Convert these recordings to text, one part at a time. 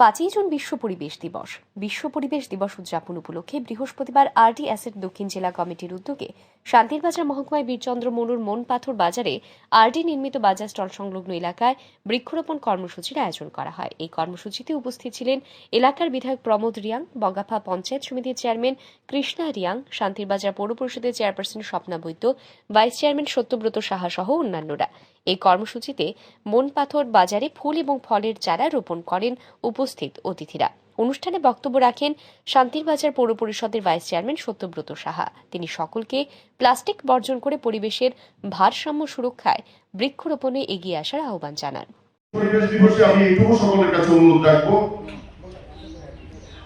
পাঁচই জুন বিশ্ব পরিবেশ দিবস। বিশ্ব পরিবেশ দিবস উদযাপন উপলক্ষে বৃহস্পতিবার আরডি অ্যাসেট দক্ষিণ জেলা কমিটির উদ্যোগে শান্তিরবাজার মহকুমায় বীরচন্দ্র মনুর মন পাথর বাজারে আরডি নির্মিত বাজার স্টল সংলগ্ন এলাকায় বৃক্ষরোপণ কর্মসূচির আয়োজন করা হয়। এই কর্মসূচিতে উপস্থিত ছিলেন এলাকার বিধায়ক প্রমোদ রিয়াং বগাফা পঞ্চায়েত সমিতির চেয়ারম্যান কৃষ্ণা রিয়াং শান্তিরবাজার পৌর পরিষদের chairperson Swapna Baidya, vice chairman Satyabrata Saha সহ অন্যান্যরা। এই কর্মসূচিতে মনপাথর বাজারে ফুল এবং ফলের চারা রোপণ করেন উপস্থিত অতিথিরা। অনুষ্ঠানে বক্তব্য রাখেন শান্তিরবাজার পৌর পরিষদের ভাইস চেয়ারম্যান সত্যব্রত সাহা। তিনি সকলকে প্লাস্টিক বর্জন করে পরিবেশের ভারসাম্য সুরক্ষায় বৃক্ষরোপণে এগিয়ে আসার আহ্বান জানান।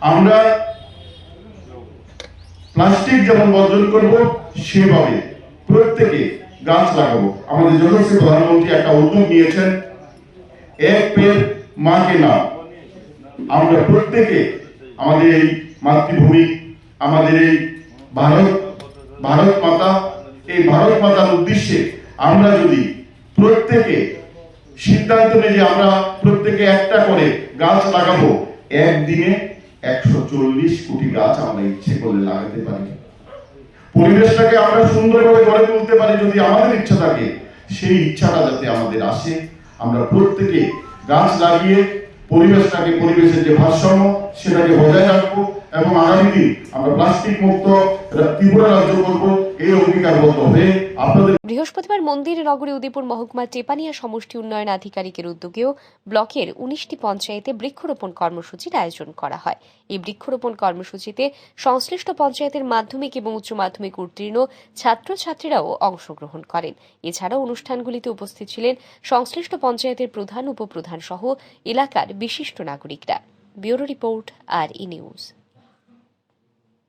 আমরা প্লাস্টিক যেমন বর্জন করব, সেভাবে প্রত্যেকে গাছ লাগাবো। আমাদের যশস্বী প্রধানমন্ত্রী একটা উদ্যোগ নিয়েছেন এক পের মাকে না আমরা প্রত্যেকে আমাদের এই মাতৃভূমি, আমাদের এই ভারত ভারত মাতা, এই ভারত মাতার উদ্দেশ্যে আমরা যদি প্রত্যেকে সিদ্ধান্ত নিয়ে যে আমরা প্রত্যেকে একটা করে গাছ লাগাবো, একদিনে একশো চল্লিশ কোটি গাছ আমরা ইচ্ছে করলে লাগাতে পারি। পরিবেশটাকে আমরা সুন্দরভাবে গড়ে তুলতে পারি যদি আমাদের ইচ্ছা থাকে, সেই ইচ্ছাটা যাতে আমাদের আসে। আমরা প্রত্যেকে গাছ লাগিয়ে পরিবেশটাকে, পরিবেশের যে ভারসাম্য, সেটাকে বজায় রাখব এবং আগামী দিন আমরা প্লাস্টিক মুক্ত ত্রিপুরা রাজ্য করব, এই অঙ্গীকারবদ্ধ হয়ে আপনাদের বৃহস্পতিবার মন্দির নগরী উদয়পুর মহকুমার টেপানিয়া সমষ্টি উন্নয়ন আধিকারিকের উদ্যোগেও ব্লকের উনিশটি পঞ্চায়েতে বৃক্ষরোপণ কর্মসূচির আয়োজন করা হয়। এই বৃক্ষরোপণ কর্মসূচিতে সংশ্লিষ্ট পঞ্চায়েতের মাধ্যমিক এবং উচ্চ মাধ্যমিক উত্তীর্ণ ছাত্রছাত্রীরাও অংশগ্রহণ করেন। এছাড়াও অনুষ্ঠানগুলিতে উপস্থিত ছিলেন সংশ্লিষ্ট পঞ্চায়েতের প্রধান, উপপ্রধান সহ এলাকার বিশিষ্ট নাগরিকরা। Bureau report R E news.